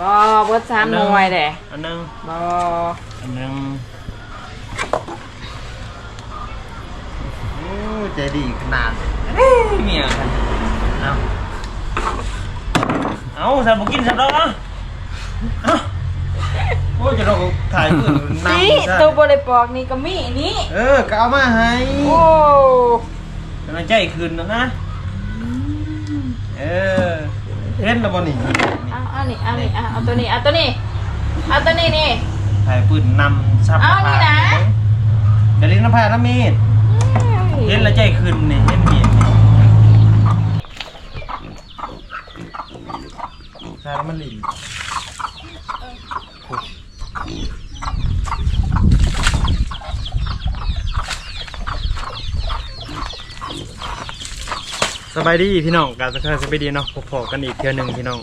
บ่เบิดสามหน่วยเด้อันหนึงบ่อันหนึงโอ้ใจดีขนาดเมียกันเอาเอาสันบ่กินสันดอกอะเอาโอ้ยจะดอกถ่ายมือน้ำนี่ซะตัวบ่ได้ปอกนี่ก็มีนี่เออก็เอามาให้โอ้กำลังใจคืนแล้วนะเออ เห็นแล้วบ่นี่เอาเอานี่เอานี่เอาเอาตัวนี้เอาตัวนี้เอาตัวนี้นี่ถ่ายปืนนำซับเอานี่นะ เดี๋ยวลิ้นน้ำผ้าน้ำมีดเห็นแล้วใจคืนนี่เห็นเมียนี่ใช่แล้วมันหลี สบายดีพี่น้องการสักครั้งสบายดีเนาะพบพอกันอีกเทื่อหนึ่งพี่น้อง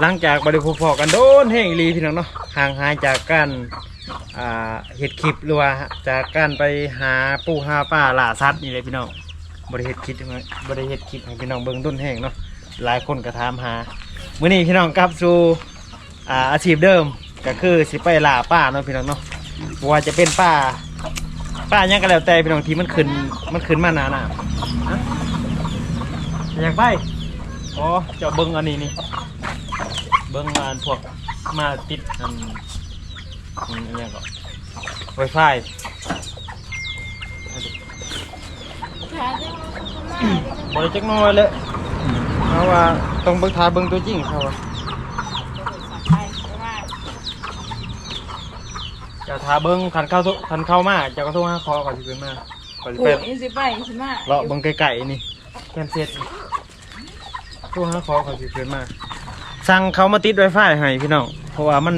หลังจากบริพบพอกันโดนแห้งอีหลีพี่น้องเนาะห่างหายจากการอ่าเห็ดคลิปหรือว่าจากการไปหาปูหาป่าล่าสัตว์นี่เลยพี่น้องบริเห็ดคลิปบริเห็ดคลิปให้พี่น้องเบิ่งต้นแห้งเนาะหลายคนก็ถามหามื้อนี้พี่น้องกลับสู่อ่าอาชีพเดิมก็คือสิไปล่าป่าเนาะพี่น้องเนาะว่าจะเป็นป่าป่ายังก็แล้วแต่พี่น้องที่มันขึ้นมันขึ้นมาหนาหนา อยากไปอ๋อเจะเบิ่งอันนี้นี่ เบิ้งงานพวกมาติดอันอันนี้ก็ไวไฟบริจักหน้อยเลยเพราะว่าต้องเบิ่งทาเบิ่งตัวจริงเขาว่าจะทาเบิ่งคันเข้าทุคันเข้ามาจะก็โทรหาคอก่อนสิเป็นมาก่อนสิโอ้เป็นยสิไปสิมา เลาะเบิ่งไก่ๆนี่แคมเซ็ตนี่ โทรหาคอก่อนสิเป็นมาสั่งเขามาติดไวไฟให้พี่น้องเพราะว่ามัน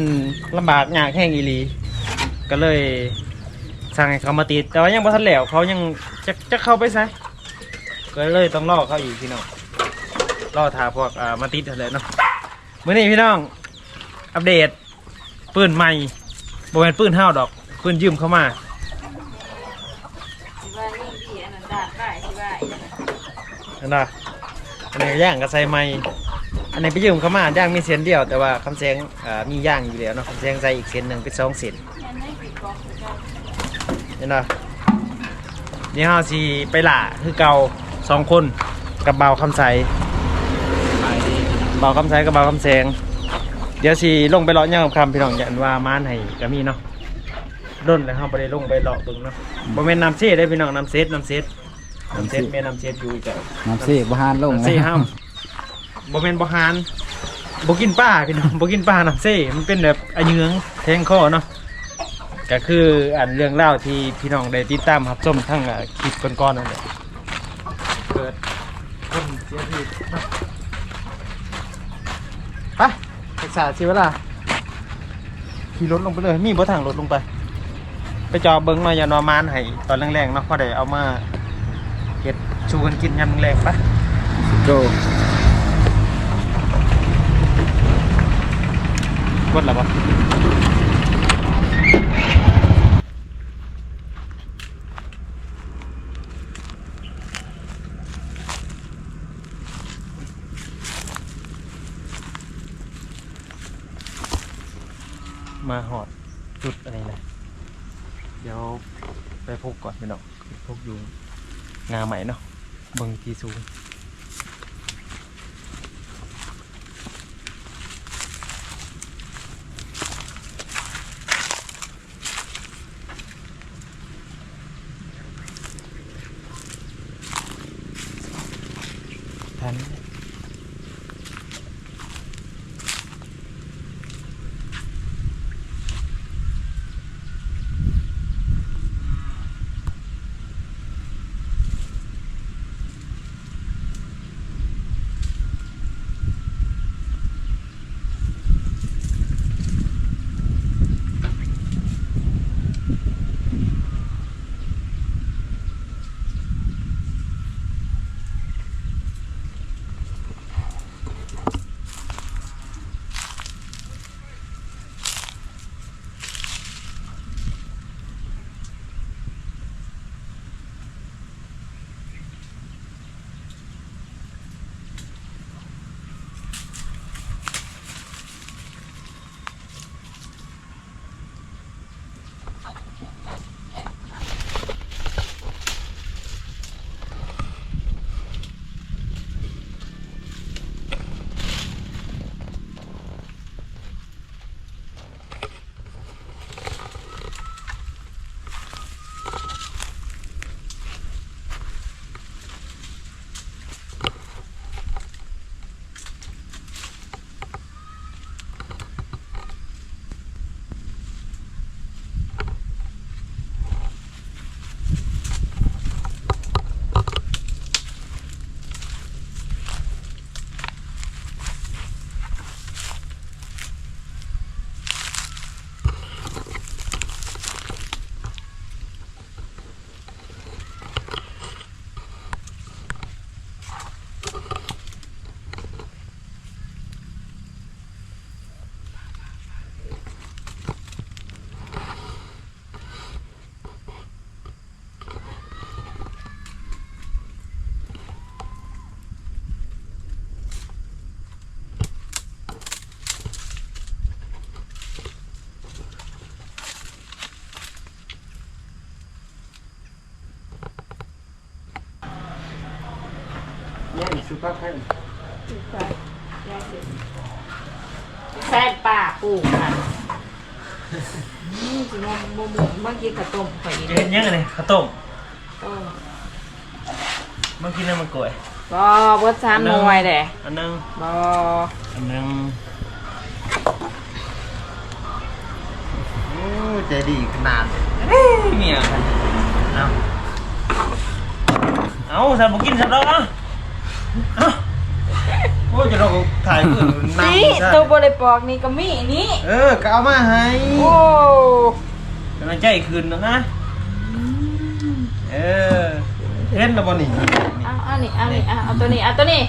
ลำบากยากแห้งอีหลี ก็เลยสั่งให้เขามาติด แต่ว่ายังบ่ทันแล้วเขายังจะจะเข้าไปใส่ก็เลยต้องรอเขาอีกพี่น้องรอถาพวกอ่ามาติดเท่าไหร่เนาะมื้อนี้พี่น้อง อัปเดตปืนใหม่บ่แม่นปืนห้าวดอกปืนยืมเข้ามาสิว่านี่ดีอันนั้นด้านได้สิว่าอีนั่นน่ะเห็นปะ อันนี้ย่างกับใส่ไม้อันนี้ไปยืมเขามาย่างมีเส้นเดียวแต่ว่าคำแสงอ่ามีย่างอยู่แล้วเนาะคำแสงใส่อีกเส้นหนึ่งเป็นสองเส้นอันเห็นปะนี่เฮาสิไปหล่าคือเก่าสองคนกับเบาคำใสเบาคำใสกับเบาคำแสง เดี๋ยวสิลงไปเลาะย่างกับคำพี่น้องอยันว่าม้านให้ก็มีเนาะด้นแล้วเฮาบ่ได้ลงไปเลาะเบิ่งเนาะบ่แม่นน้ำเซได้พี่น้องน้ำเซตน้ำเซต น้ำเซตแม่นน้ำเซตอยู่อีกแล้วน้ำซีบหานลงน้ำเซ่ห้ามบ่แม่นบ่หานบ่กินปลาพี่น้องบ่กินปลาน้ำเซ่มันเป็นแบบอะเหยืองแทงคอเนาะก็คืออันเรื่องเล่าวที่พี่น้องได้ติดตามรับชมทั้งอะคลิปก่อนๆนั่นแหละเกิดคนเสียชีวิตเนาะไปศึกษาสิเวลาขี่รถลงไปเลยมีบ่ทางรถลงไป ไปจอเบิ่งมาอย่านอมานให้ตอนแรงๆเนาะพอได้เอามา เฮ็ดชูกันกินยามแรงๆปะโจกดแล้วปะมาหอดจุดอะไรนะเดี๋ยวไปพกก่อนไปเนาะพกอยู่งาใหม่เนาะเบิ่งที่สูง สุภาพให้แซ่บป่าปูค่ะนี่สิมมมมเมื่อกี้ข้าวต้มข่อยอีกจะเห็นยังไงเนี่ยข้าวต้มต้มเมื่อกี้นั่นมันกล้วยบ่บดสามหน่วยเด้อันนึงบ่อันนึงโอ้ใจดีขนาดเมียเอาเอาสามบุกินสับดอกอะเอา โอ้ยจะเราถ่ายเพื่อนนำนี่ซะตัวบริปอกนี่ก็มีนี่เออก็เอามาให้โอ้กำลังใจคืนแล้วนะเออเห็นแล้วบ่นี่เอาเอานี่เอานี่เอาเอาตัวนี้เอาตัวนี้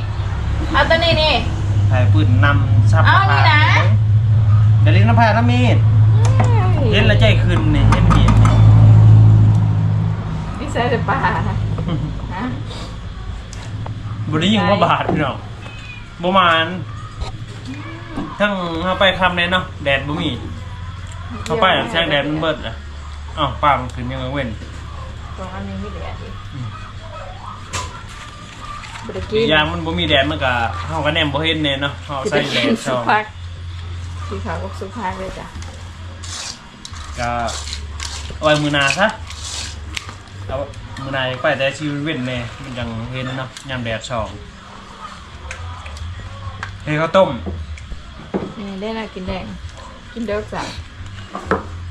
เอาตัวนี้นี่ ถ่ายปืนนำซับเอานี่นะ เดี๋ยวลิ้นน้ำพายน้ำมีดเห็นแล้วใจคืนนี่เห็นเมียนี่ นี่ใส่แต่ปลานะฮะ บริยิงว่าบาทพี่น้องประมาณทั้งเข้าไปคำเลยเนาะแดดบ่มีเข้าไปแช่งแดดมันเบิดอะอ้าวป้ามันขึ้นยังไงเว้นตรงอันนี้ไม่เหลือดิอืมบริอีกินกอย่างมันบ่มีแดดมันก็เฮาก็แนมบ่เห็นแน่เนาะเฮาสิใส่ไปแดกินดสุช่องภักสีขาวกับสุภักเลยจ้ะก็เอาไว้มือหนาซะเอามือหนาไปแต่ชีวิตเว้นแน่มันยังเห็นเนาะยามแดดช่องเฮ้ยข้าวต้มนี่ได้น่ากินแดง กินเด็กจ้ะ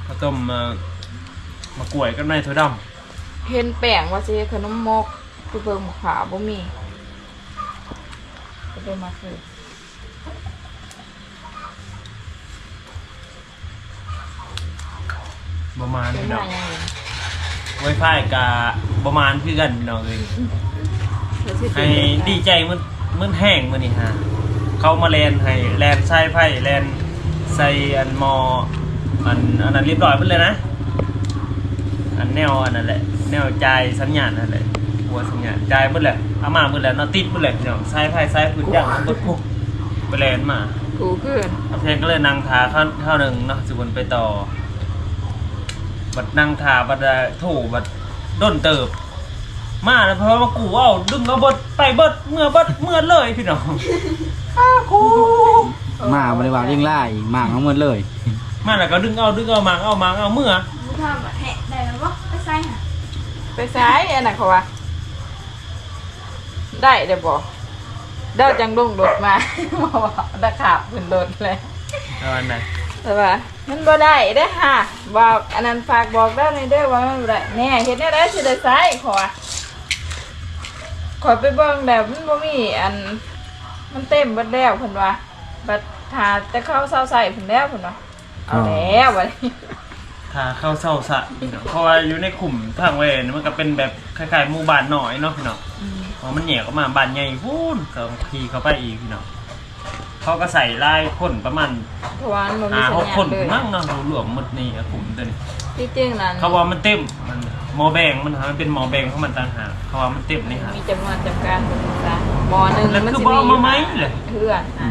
ข้าวต้มเอ่อมากล้วยกับนายถั่วดำเห็นแป้งว่าสิเฮ็ดขนมมกคือเบิ่งขาวบ่มีก็ได้มาคือประมาณเป็นนี้มาเนาะอย่างนี้ ไวไฟกับประมาณคือกันพี่น้องเลยแล้วสิให้ดีใจมันมันแห้งมันนี่ฮะเขามาแลนให้แลนใส่ไพ่แลนใส่อันมออันอันนั้นเรียบร้อยหมดเลยนะ อันแนวอันนั้นแหละ แนวจ่ายสัญญาณนั่นแหละหัวสัญญาณจ่ายหมดเลยเอามาหมดแล้วเนาะติดหมดเลยพี่น้องใส่ไพ่ใส่พื้นย่างมันกดพุกไปแลนมากูขึ้นเอาเพลงก็เลยนั่งทาเข้าเข้าหนึ่งเนาะสุวรรณไปต่อ บัดนั่งทาบัดได้โถูบัดด้นเติบ มาแล้วเพราะว่ากูเอาดึงเอาเบดไปเบดเมื่อเบดเมื่อเลยพี่น้องอ้ากูมาบริวารยิ่งไล่หมางเอาหมดเลย มาแล้วก็ดึงเอาดึงเอามางเอามางเอาเมื่อมึงทำแบบแหะได้แล้วบ่ไปใส่หะไปใส่อันน่ะเขาว่าได้เดี๋ยวบอกเด้าจังลงรถมาบอกว่าตะขาบขึ้นรถเลย เอาอันไหน แต่ว่ามันบ่ได้เด้อค่ะ บอกอันนั้นฝากบอกได้ในเด้อว่ามันบ่ได้แน่เฮ็ดแน่ได้สิได้ใช้ขอขอไปเบิ่งแล้วมันบ่มีอันมันเต็มเบิดแล้วเพิ่นว่าบัดถ้าแต่เข้าเซาใส่เพิ่นแล้วเพิ่นว่าเอาแล้วบัดนี้ถ้าเข้าเศร้าสะพี่น้องเพราะว่าอยู่ในกลุ่มทางเวนมันก็เป็นแบบคล้ายๆหมู่บ้านหน่อยเนาะพี่น้องอืมพอมันเหนียวก็มาบ้านใหญ่พูนก็ขี่เข้าไปอีกพี่น้อง เขาก็ใส่ลายคนประมาณเพราะว่ามันบ่มีห้าสัญหกญาคณนเลยมั่งเนาะรวมๆหมดนี่อะกลุ่มตัวนี้ที่จริงนั้นเขาว่ามันเต็มมันหมอแบงมันหามันเป็นหมอแบงเพราะมันต่างหากเขาว่ามันเต็มนี่ฮะมีจำนวนจำกัดเพิ่นซะหมอหนึงแล้วมันคือสิบ่เอามาไหมเลยเพื่อนอ่า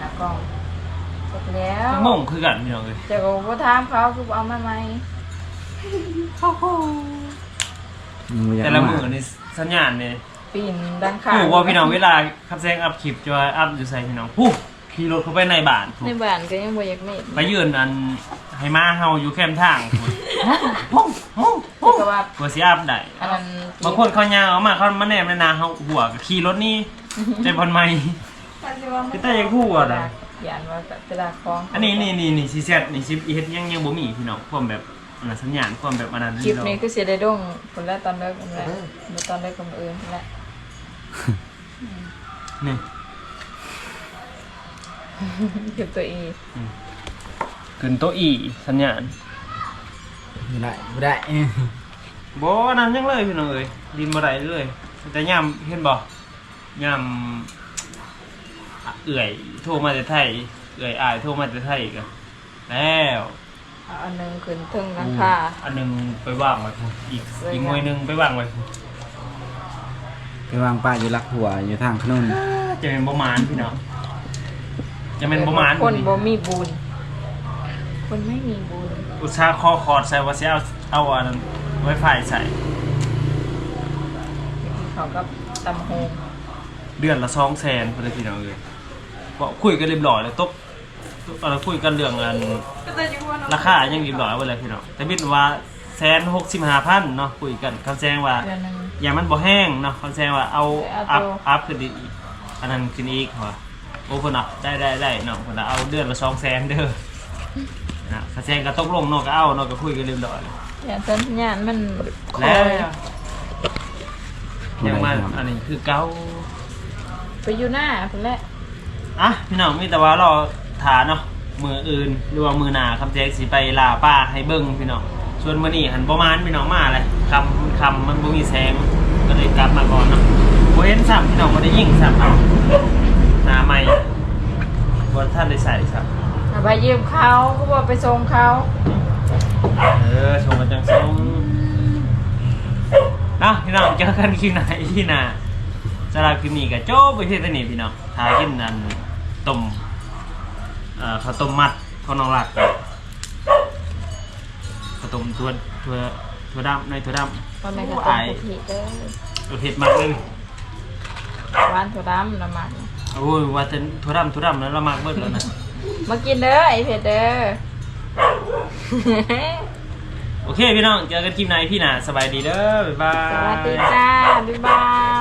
แล้วก็เสร็จแล้วงงคือกันพี่น้องเลยจะก็บ่ถามเขาคือบ่เอามาไหมมึงอยากแต่ละเอามืมาอนี่สัญญาณเนี่ย ปีนดังข้างผู้ว่าพี่น้องเวลาขับแซงอัพคลิปจะว่าอัพอยู่ใส่พี่น้องผู้ขี่รถเข้าไปในบ้านผู้ในบ้านก็ยังบ่อยากมีไปยืนอันให้มาเฮาอยู่แคมทางผู้ฮู้ฮู้ฮู้แต่ว่ากว่าสิอัพได้อันนั้นบางคนเขายางเอามาเขามาแนมในนาเขาหัวก็ขี่รถนี่ใจบอลใหม่พี่แต่ยังพูดอะนะยานว่าเวลาคล้องอันนี้นี่นี่นี่ซีเซตนี่ซิเฮ็ดยังยังบ่มีพี่น้องความแบบอันนั้นสัญญาณความแบบอันนั้นคลิปเรานี้คือสิได้ดงคนละตอนเลิกกันแหละบ่ตอนเลิกกับมื้ออื่นนั่นแหละ นี่คลิปตัวอีขึ้นโต๊ะอีสัญญาณไม่ได้ไม่ได้บ่อันนั้นยังเลยพี่น้องเอ้ยดินบ่ได้เลย แต่ยามเห็นบ่ยามอะเอื่อยโทรมาจากไทย เอื่อยอายโทรมาจากไทยก็แล้วเอาอันหนึงขึ้นถึงหลังคาอันหนึงไปวางไว้พุ่นอีกสวยงามอีกหน่วยหนึงไปวางไว้พุ่น ไปวางป้าอยู่รักหัวอยู่ทางขนุนจะเป็นบ่มานพี่น้องจะเป็นบ่มานคนบ่มีบุญคนไม่มีบุญอุตสาห์คอคอร์ดใส่ว่าสิเอาเอาอันนั้นไวไฟใส่เขากับตำโฮงเดือนละสองแสนพอดีพี่น้องเลยบอกคุยกันเรียบร้อยแล้วตกตกเอ่อคุยกันเรื่องอันก็จะอยู่ว่าเนาะราคายังเรียบร้อยไว้เลยพี่น้องแต่บิดว่าแสนหกสิบห้าพันเนาะคุยกันคำแจ้งว่าเดือนหนึง อย่ามันบ่แห้งเนาะคำแจ้งว่าเอาเอาอัพตัว อัพขึ้นอีกอันนั้นขึ้นอีกว่ะโอ้คนอะได้ได้ได้เนาะคนอะเอาเดือนละสองแสนเด้อนะคำแจ้งก็ตกลงเนาะก็เอาเนาะก็คุยกันเรียบร้อยแล้วอย่างสัญญาณมันคแล้อวยยังมาอันนี้คือเก้า ไปอยู่หน้าเพิ่นแหละอะพี่น้องมีแต่ว่าเราถาเนาะมืออื่นหรือว่ามือหนาคำแจ้งสิไปลาป้าให้เบิ้งพี่น้องส่วนมื้อนี้หันประมาณพี่น้องมาเลยคำ คำมันบ่มีแสงก็เลยกลับมาก่อนเนาะบ่เห็นซ้ำพี่น้องบ่ได้ยิงซ้ำเอาหน้าใหม่บ่ท่านได้ใส่ซ้ำเอาไปยืมเขาก็บอกไปส่งเขาเออชมกันจังทรงนะพี่น้องเจอกันคลิปไหนที่หนาสำหรับคลิปนี้ก็จบไปเพียงเท่านี้พี่น้องทากินนันต้มเอ่อข้าวต้มมัดข้าวน้องหลักข้าวต้มถั่วถั่ว ถั่วดำในถั่วดำตอนแม่ก็โอ้ต้มอายกะทิเด้อเออเผ็ดมากเลยหวานถั่วดำน้ำมันโอ้ยว่าจะถั่วดำถั่วดำแล้วเรามากเบิดแล้วนะมากินเด้อไอเผ็ดเด้อ โอเคพี่น้องเจอกันคลิปไหนพี่หนาสบายดีเด้อบ๊ายบาสย วัสดีจ้า บ๊ายบาย